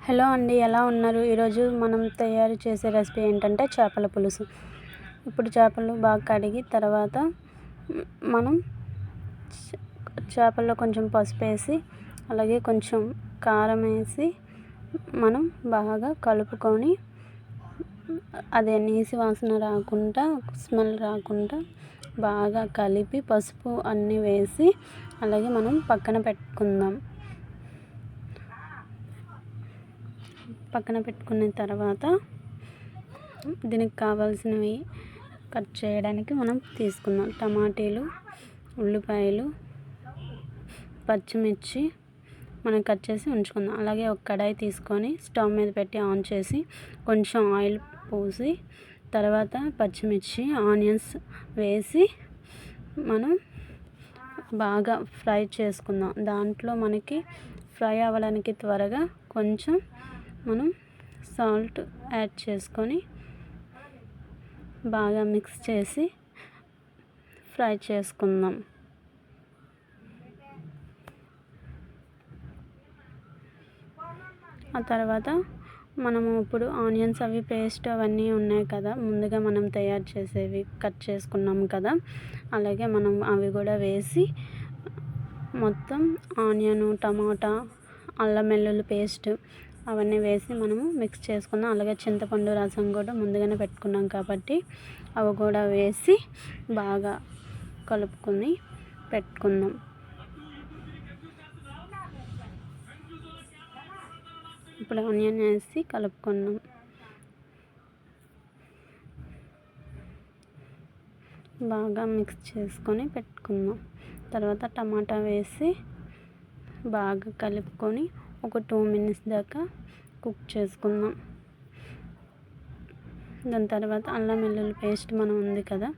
Hello అండి ఎలా ఉన్నారు? ఈరోజు మనం తయారు చేసే రెసిపీ ఏంటంటే చేపల పులుసు. ఇప్పుడు చేపలు బాగా కడిగి తర్వాత మనం చేపల్లో కొంచెం పసుపు వేసి అలాగే కొంచెం కారం వేసి మనం బాగా కలుపుకొని అదే నీసి వాసన రాకుండా స్మెల్ రాకుండా బాగా కలిపి పసుపు అన్నీ వేసి అలాగే మనం పక్కన పెట్టుకుందాం. పక్కన పెట్టుకున్న తర్వాత దీనికి కావాల్సినవి కట్ చేయడానికి మనం తీసుకుందాం. టమాటీలు ఉల్లిపాయలు పచ్చిమిర్చి మనం కట్ చేసి ఉంచుకుందాం. అలాగే ఒక కడాయి తీసుకొని స్టవ్ మీద పెట్టి ఆన్ చేసి కొంచెం ఆయిల్ పోసి తర్వాత పచ్చిమిర్చి ఆనియన్స్ వేసి మనం బాగా ఫ్రై చేసుకుందాం. దాంట్లో మనకి ఫ్రై అవ్వడానికి త్వరగా కొంచెం మనం సాల్ట్ యాడ్ చేసుకొని బాగా మిక్స్ చేసి ఫ్రై చేసుకుందాం. ఆ తర్వాత మనము ఇప్పుడు ఆనియన్స్ అవి పేస్ట్ అవన్నీ ఉన్నాయి కదా ముందుగా మనం తయారు చేసేవి కట్ చేసుకున్నాం కదా అలాగే మనం అవి కూడా వేసి మొత్తం ఆనియను టమాటా అల్లం వెల్లుల్లి పేస్ట్ అవన్నీ వేసి మనము మిక్స్ చేసుకుందాం. అలాగే చింతపండు రసం కూడా ముందుగానే పెట్టుకున్నాం కాబట్టి అవి కూడా వేసి బాగా కలుపుకొని పెట్టుకుందాం. ఇప్పుడు ఆనియన్ వేసి కలుపుకున్నాం బాగా మిక్స్ చేసుకొని పెట్టుకుందాం. తర్వాత టమాటా వేసి బాగా కలుపుకొని ఒక టూ మినిట్స్ దాకా కుక్ చేసుకుందాం. దాని తర్వాత అల్లం వెల్లుల్లి పేస్ట్ మనం ఉంది కదా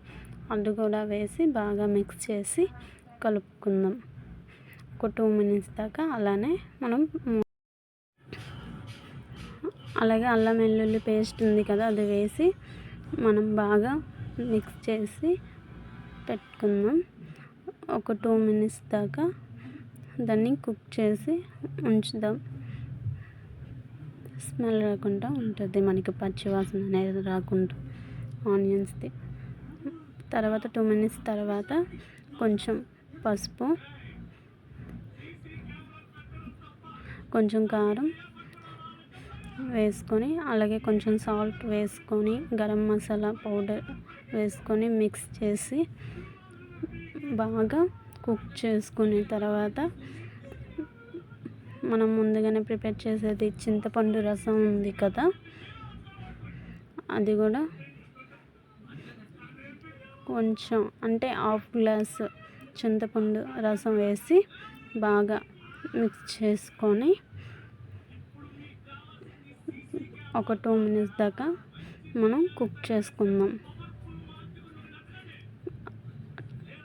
అది కూడా వేసి బాగా మిక్స్ చేసి కలుపుకుందాం. ఒక టూ మినిట్స్ దాకా అలానే మనం అలాగే అల్లం వెల్లుల్లి పేస్ట్ ఉంది కదా అది వేసి మనం బాగా మిక్స్ చేసి పెట్టుకుందాం. ఒక టూ మినిట్స్ దాకా దాన్ని కుక్ చేసి ఉంచుదాం. స్మెల్ రాకుండా ఉంటుంది మనకి పచ్చి వాసన అనేది రాకుండా ఆనియన్స్ది. తర్వాత టూ మినిట్స్ తర్వాత కొంచెం పసుపు కొంచెం కారం వేసుకొని అలాగే కొంచెం సాల్ట్ వేసుకొని గరం మసాలా పౌడర్ వేసుకొని మిక్స్ చేసి బాగా కుక్ చేసుకున్న తర్వాత మనం ముందుగానే ప్రిపేర్ చేసేది చింతపండు రసం ఉంది కదా అది కూడా కొంచెం అంటే హాఫ్ గ్లాస్ చింతపండు రసం వేసి బాగా మిక్స్ చేసుకొని ఒక టూ మినిట్స్ దాకా మనం కుక్ చేసుకుందాం.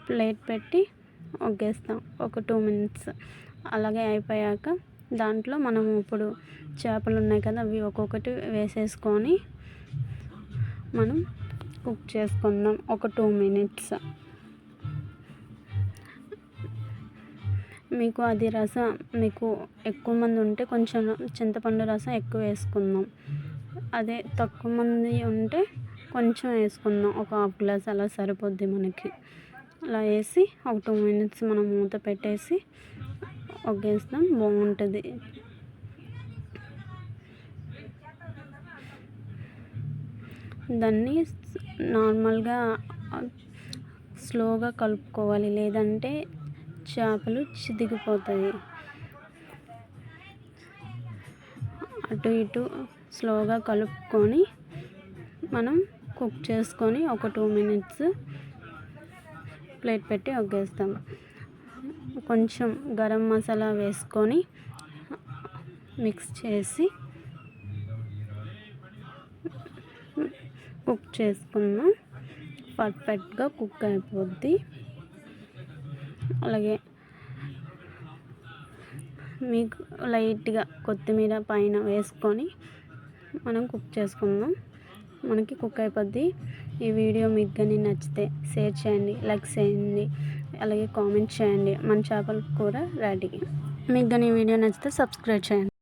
ప్లేట్ పెట్టి ఒగ్గేస్తాం. ఒక టూ మినిట్స్ అలాగే అయిపోయాక దాంట్లో మనం ఇప్పుడు చేపలు ఉన్నాయి కదా అవి ఒక్కొక్కటి వేసేసుకొని మనం కుక్ చేసుకుందాం. ఒక టూ మినిట్స్. మీకు అది రసం మీకు ఎక్కువ మంది ఉంటే కొంచెం చింతపండు రసం ఎక్కువ వేసుకుందాం. అదే తక్కువ మంది ఉంటే కొంచెం వేసుకుందాం. ఒక హాఫ్ గ్లాస్ అలా సరిపోద్ది మనకి. అలా వేసి ఒక టూ మినిట్స్ మనం మూత పెట్టేసి ఒగ్గేస్తాం. బాగుంటుంది. దాన్ని నార్మల్గా స్లోగా కలుపుకోవాలి. లేదంటే చేపలు చిదిగిపోతాయి. అటు ఇటు స్లోగా కలుపుకొని మనం కుక్ చేసుకొని ఒక టూ మినిట్స్ ప్లేట్ పెట్టి ఒగ్గేస్తాం. కొంచెం గరం మసాలా వేసుకొని మిక్స్ చేసి కుక్ చేసుకున్నాం పర్ఫెక్ట్గా కుక్ అయిపోద్ది. అలాగే మీకు లైట్గా కొత్తిమీర పైన వేసుకొని మనం కుక్ చేసుకుందాం. మనకి కుక్ అయిపోద్ది. ఈ వీడియో మీకు కానీ నచ్చితే షేర్ చేయండి లైక్ చేయండి అలాగే కామెంట్ చేయండి. మన చేపల కూర రెడీ మీకు కానీ ఈ వీడియో నచ్చితే సబ్స్క్రైబ్ చేయండి.